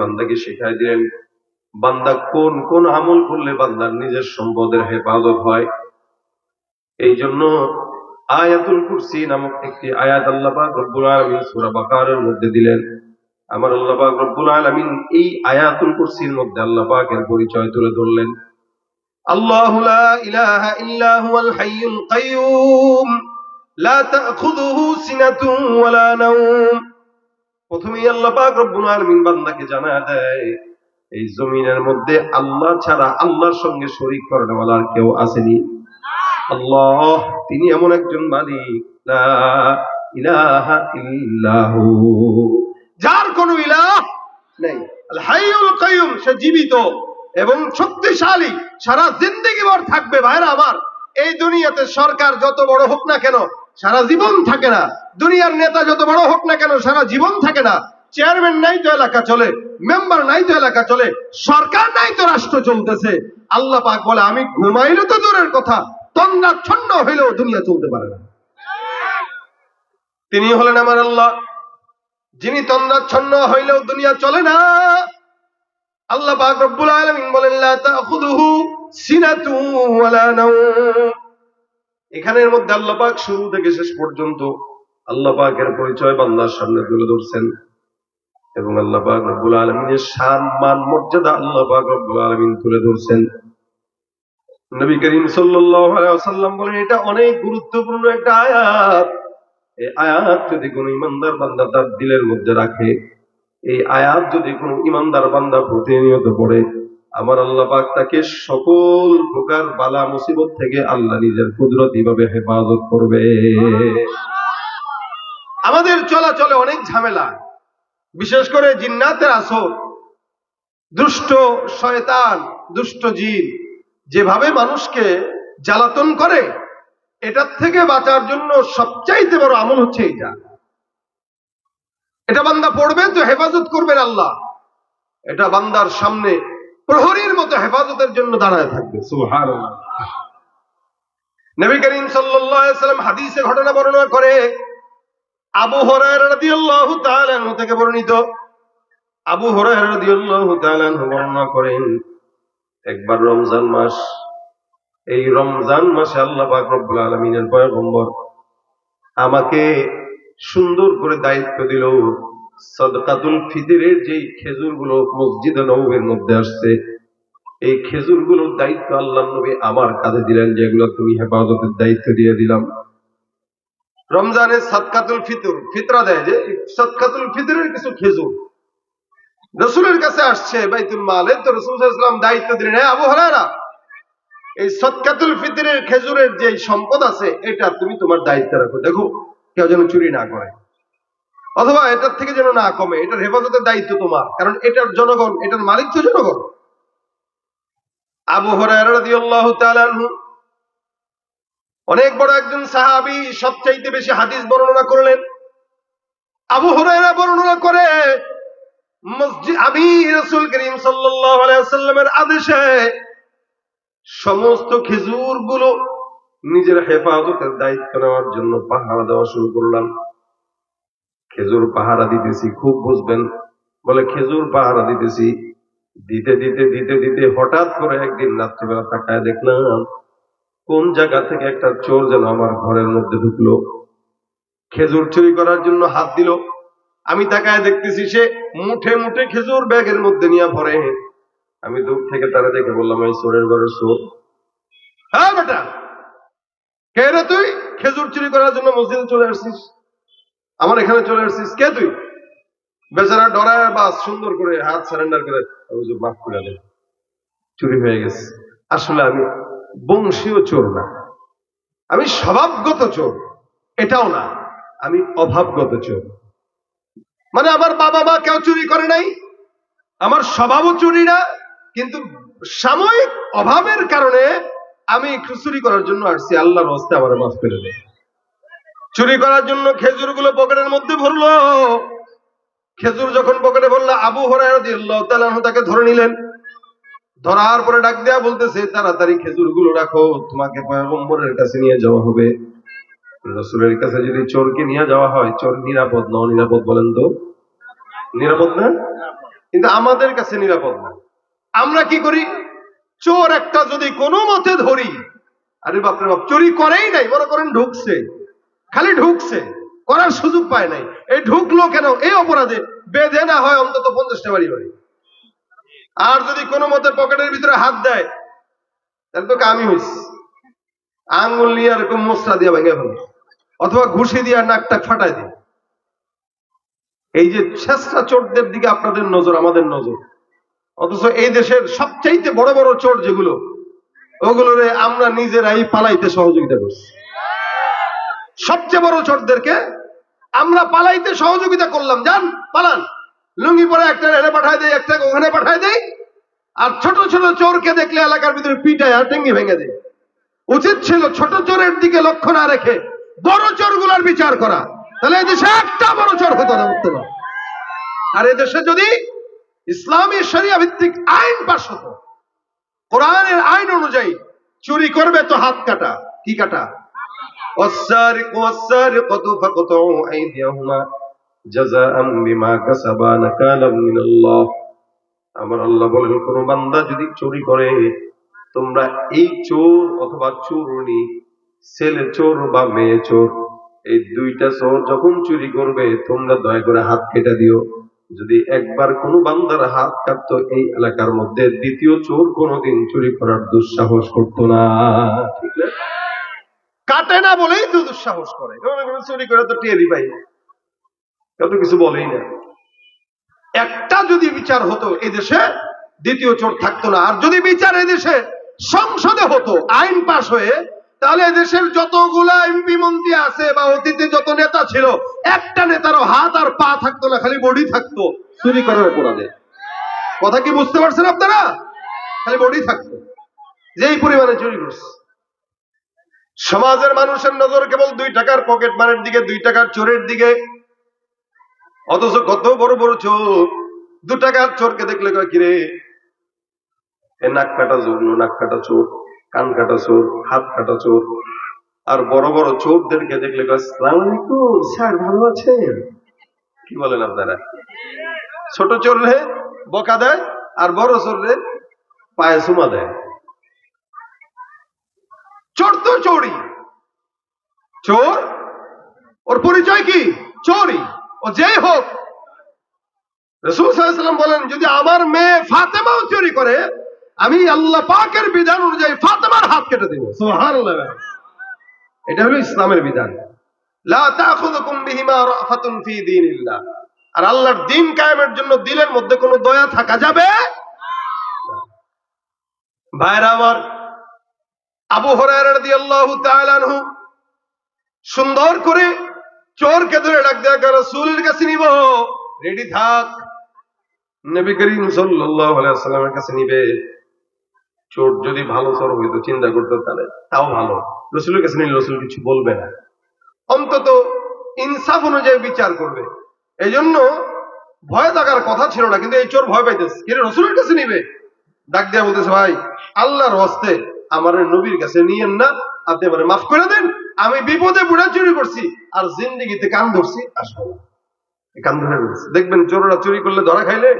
বান্দাকে শেখাই দিলেন, বান্দা কোন কোন আমল করলে বান্দার নিজের সম্পদের হেফাজত হয়? এই জন্য আয়াতুল কুরসি নামক একটি আয়াত আল্লাহ পাক রব্বুল আলামিন সূরা বাকারার মধ্যে দিলেন। আমার আল্লাহ পাক রব্বুল আলামিন এই আয়াতুল কুরসির মধ্যে আল্লাহ পাকের পরিচয় তুলে ধরলেন। আল্লাহু ইলাহা ইল্লা হুয়াল হাইয়ুল কাইয়ুম, লা তাখুযুহু সিনাতুন ওয়ালা নাওম। প্রথমেই আল্লাহ পাক রব্বুল আলামিন বান্দাকে জানা দেয়, এই জমিনের মধ্যে আল্লাহ ছাড়া আল্লাহর সঙ্গে শরীক করানোওয়ালা আর কেউ আসেনি। আল্লাহ, তিনি এমন একজন মালিক। লা ইলাহা ইল্লাহু। যার কোনো ইলাহ নেই। আল হাইয়ুল কাইয়ুম, সে জীবিত এবং শক্তিশালী। সারা জিন্দেগি ভর থাকবে ভাইরা আমার। এই দুনিয়াতে সরকার যত বড় হোক না কেন সারা জীবন থাকে না। দুনিয়ার নেতা যত বড় হোক না কেন, সারা জীবন থাকে না। চেয়ারম্যান নাই তো এলাকা চলে মেম্বার নাই তো এলাকা চলে, সরকার নাই তো রাষ্ট্র চলতেছে। আল্লাহ পাক বলে, আমি ঘুমাইলে তো দূরের কথা তন্দ্রাচ্ছন্ন হইলেও দুনিয়া চলতে পারে না। তিনি হলেন আমার আল্লাহ। যিনি তন্দ্রাচ্ছন্ন হইলেও দুনিয়া চলে না। আল্লাহ পাক রব্বুল আলামিন বলেন, লা তাখুযুহু সিনাতু ওয়ালা নাওম। এখানের মধ্যে আল্লাহ পাক শুরু থেকে শেষ পর্যন্ত আল্লাহ পাকের পরিচয় বান্দার সামনে তুলে ধরছেন। এবং আল্লাহ পাক রব্বুল আলমিনের শান, মান, মর্যাদা আল্লাহ পাক রব্বুল আলামিন তুলে ধরছেন। নবী করিম আলাইহি বলেন, এটা অনেক গুরুত্বপূর্ণ একটা আয়াত। এই আয়াত যদি কোনো ইমানদার বান্দা তার দিলের মধ্যে রাখে, এই আয়াত যদি কোনো ইমানদার বান্দা প্রতিনিয়ত পড়ে আমার আল্লাহ পাক তাকে সকল প্রকার বালা মুসিবত থেকে আল্লাহ নিজের কুদরতি ভাবে হেফাজত করবে। আমাদের চলাচলে অনেক ঝামেলা, বিশেষ করে জিন্নাতের আসর। দুষ্ট শয়তান, দুষ্ট জিন যেভাবে মানুষকে জ্বালাতন করে, এটার থেকে বাঁচার জন্য সবচাইতে বড় আমল হচ্ছে এটা এটা বান্দা পড়বে তো হেফাজত করবেন আল্লাহ। এটা বান্দার সামনে প্রহরীর মতো হেফাজতের জন্য দাঁড়ায় থাকবে। সুবহানাল্লাহ। নবী করিম সাল্লাম হাদিসে ঘটনা বর্ণনা করে, আবু তাআলা থেকে বর্ণিত। আবু তাআলা বর্ণনা করেন, একবার রমজান মাস, এই রমজান মাসে আল্লাহ পাক রব্বুল আলামিনের পয়গম্বর আমাকে সুন্দর করে দায়িত্ব দিল। সদকাতুল ফিতরের যেই খেজুরগুলো মসজিদে নবীর মধ্যে আসছে, এই খেজুরগুলোর দায়িত্ব আল্লাহ নবী আমার কাছে দিলেন, যেগুলো তুমি হেফাজতের দায়িত্ব দিয়ে দিলাম। রমজানের সদকাতুল ফিতর, ফিতরা দেয় যে, সদকাতুল ফিতরের কিছু খেজুর। রসুলের কাছে আসছে, বাইতুল মালে, তো রসুল ইসলাম দায়িত্ব দিলেন হ্যাঁ আবু হরারা এই সৎকাতুল ফিতরের খেজুরের যে সম্পদ আছে, এটা তুমি তোমার দায়িত্ব রাখো। দেখো, কেউ যেন চুরি না করে। অথবা এটার থেকে যেন না কমে, এটার হেফাজতের দায়িত্ব তোমার, কারণ এটার জনগণ, এটার মালিক তো জনগণ। আবু আনহু, অনেক বড় একজন সাহাবী সবচাইতে বেশি হাদিস বর্ণনা করলেন। আবু হুরায়রা বর্ণনা করে, মসজিদ আমি রাসূল করিম ওয়াসাল্লামের আদেশে সমস্ত খেজুরগুলো নিজের হেফাজতের দায়িত্ব নেওয়ার জন্য পাহারা দেওয়া শুরু করলাম। খেজুর পাহারা দিতেছি, খুব বুঝবেন। বলে, খেজুর পাহারা দিতেছি। দিতে দিতে দিতে দিতে হঠাৎ করে একদিন রাত্রিবেলা তাকায় দেখলাম, কোন জায়গা থেকে একটা চোর যেন আমার ঘরের মধ্যে ঢুকলো। খেজুর চুরি করার জন্য হাত দিল। আমি তাকায় দেখতেছি, সে মুঠে মুঠে খেজুর ব্যাগের মধ্যে নিয়ে ভরে আমি দূর থেকে তারা দেখে বললাম, এই চোরের ঘরের চোর। হ্যাঁ বেটা, কে রে তুই? খেজুর চুরি করার জন্য মসজিদে চলে আসছিস? আমার এখানে চলে আসছিস কে তুই? বেচারা ডরায় বাস, সুন্দর করে হাত সারেন্ডার করে মাফ করে দেন চুরি হয়ে গেছে। আসলে আমি বংশীয় চোর না। আমি স্বভাবগত চোর। এটাও না, আমি অভাবগত চোর। মানে আমার বাবা মা কেউ চুরি করে নাই। আমার স্বভাবও চুরি না, কিন্তু সাময়িক অভাবের কারণে আমি একটু চুরি করার জন্য আসছি। আল্লাহর হস্তে আমার মাফ করে দেয় চুরি করার জন্য খেজুরগুলো পকেটের মধ্যে ভরলো। খেজুর যখন পকেটে ভরলো, আবু হরাই তাকে ধরে নিলেন। ধরার পরে ডাক দেয়া বলতেছে, তাড়াতাড়ি খেজুরগুলো রাখো, তোমাকে পয়গম্বরের কাছে নিয়ে যাওয়া হবে। রসুলের কাছে যদি চোরকে নিয়ে যাওয়া হয়, চোর নিরাপদ ন, নিরাপদ বলেন তো? নিরাপদ না? কিন্তু আমাদের কাছে নিরাপদ না। আমরা কি করি? চোর একটা যদি কোনো মতে ধরি, আরে বাপরে বাপ, চুরি করেই নাই, মনে করেন ঢুকছে। খালি ঢুকছে, করার সুযোগ পায় নাই। এই ঢুকলো কেন? এই অপরাধে বেঁধে না হয় অন্তত পঞ্চাশটা বাড়ি বাড়ি। আর যদি কোনো মতে পকেটের ভিতরে হাত দেয়, তাহলে তো কামি হইস আঙ্গুল নিয়ে এরকম মশলা দিয়ে ভেঙে ফেলে অথবা ঘুষি দিয়ে নাক টাক ফাটাই দিই এই যে শেষটা চোরদের দিকে আপনাদের নজর, আমাদের নজর। অথচ এই দেশের সবচাইতে বড় বড় চোর যেগুলো, ওগুলোরে আমরা নিজেরাই পালাইতে সহযোগিতা করছি। সবচেয়ে বড় চোরদেরকে আমরা পালাইতে সহযোগিতা করলাম। যান, পালান। লুঙ্গি পরে একটা এনে পাঠায় দেয় একটা ওখানে পাঠায় দেয় আর ছোট ছোট চোরকে দেখলে এলাকার ভিতরে পিটায় আর টেঙ্গি ভেঙে দেয়। উচিত ছিল ছোট চোরের দিকে লক্ষ্য না রেখে বড় চোরগুলোর বিচার করা। তাহলে এদেশে একটা বড় চোর হতো না উঠতো না। আর এদেশে যদি ইসলামী শরিয়া ভিত্তিক আইন পাশ হতো, কোরআনের আইন অনুযায়ী চুরি করবে তো হাত কাটা, কি কাটা? والسارق والسارقة فاقطعوا أيديهما جزاء بما كسبا نكالا من الله আমার আল্লাহ বলেন কোন বান্দা যদি চুরি করে তোমরা এই চোর অথবা চোরনি ছেলে চোর বা মেয়ে চোর এই দুইটা চোর যখন চুরি করবে তোমরা দয়া করে হাত কেটে দিও যদি একবার কোন বান্দার হাত কাটতো এই এলাকার মধ্যে দ্বিতীয় চোর কোনোদিন চুরি করার দুঃসাহস করতো না ঠিক না কাটে না বলেই তো দুঃসাহস করে। চুরি করে তো পাই না। কত কিছু বলেই না। একটা যদি বিচার হতো এই দেশে দ্বিতীয় চোর থাকতো না। আর যদি বিচার এদেশে সংসদে হতো, আইন পাশ হয়ে, তাহলে দেশের যতগুলা এমপি মন্ত্রী আছে বা অতীতে যত নেতা ছিল, একটা নেতারও হাত আর পা থাকতো না, খালি বডি থাকতো চুরি করার অপরাধে কথা কি বুঝতে পারছেন আপনারা? খালি বডি থাকতো। যেই পরিমাণে চুরি করছে। সমাজের মানুষের নজর কেবল দুই টাকার পকেট মারের দিকে, দুই টাকার চোরের দিকে। অথচ কত বড় বড় চোর। দু টাকার চোরকে দেখলে কয়, কিরে, এ নাক কাটা চোর নাক কাটা চোর, কান কাটা চোর, হাত কাটা চোর। আর বড় বড় চোরদেরকে দেখলে কয়, সালাম আলাইকুম, স্যার ভালো আছেন? কি বলেন আপনারা? ছোট চোর রে, বকা দেয়, আর বড় চোর রে, পায়ে সুমা দেয়। চোর তো চোরই। চোর? ওর পরিচয় কি? চোরই। ও যেই হোক। রসুল বলেন, যদি আমার মেয়ে ফাতেমাও চুরি করে, আমি আল্লাহ পাকের বিধান অনুযায়ী ফাতেমার হাত কেটে দেব। এটা হলো ইসলামের বিধান। আর আল্লাহর দিন কায়েমের জন্য দিলের মধ্যে কোনো দয়া থাকা যাবে ভাইরা আমার আবু আনহু সুন্দর করে চোরকে ধরে ডাক দেয়া রাসূলের কাছে নিব? রেডি থাক। নবী করিম ওয়াসাল্লামের কাছে নিবে। চোর যদি ভালো চোর হইতো, চিন্তা করতো তাহলে তাও ভালো। রসুলের কাছে নিলে রসুল কিছু বলবে না। অন্তত ইনসাফ অনুযায়ী বিচার করবে। এই জন্য ভয় থাকার কথা ছিল না, কিন্তু এই চোর ভয় পাইতেছে। কিন্তু রসুলের কাছে নিবে। ডাক দিয়া বলতেছে, ভাই, আল্লাহর হস্তে আমার নবীর কাছে নিয়েন না, আপনি এবারে মাফ করে দেন, আমি বিপদে বুড়া চুরি করছি, আর জিন্দিগিতে কান ধরছি আসব না কান ধরে দেখবেন চোররা চুরি করলে ধরা খাইলে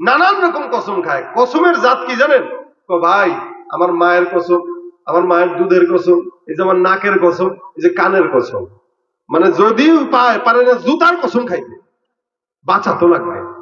নানান রকম কসম খায়। কসমের জাত কি জানেন? ও ভাই, আমার মায়ের কসম, আমার মায়ের দুধের কসম, এই যে আমার নাকের কসম, এই যে কানের কসম। মানে যদিও পায়, পারে না, জুতার কসম খাইতে। বাঁচা তো লাগবে।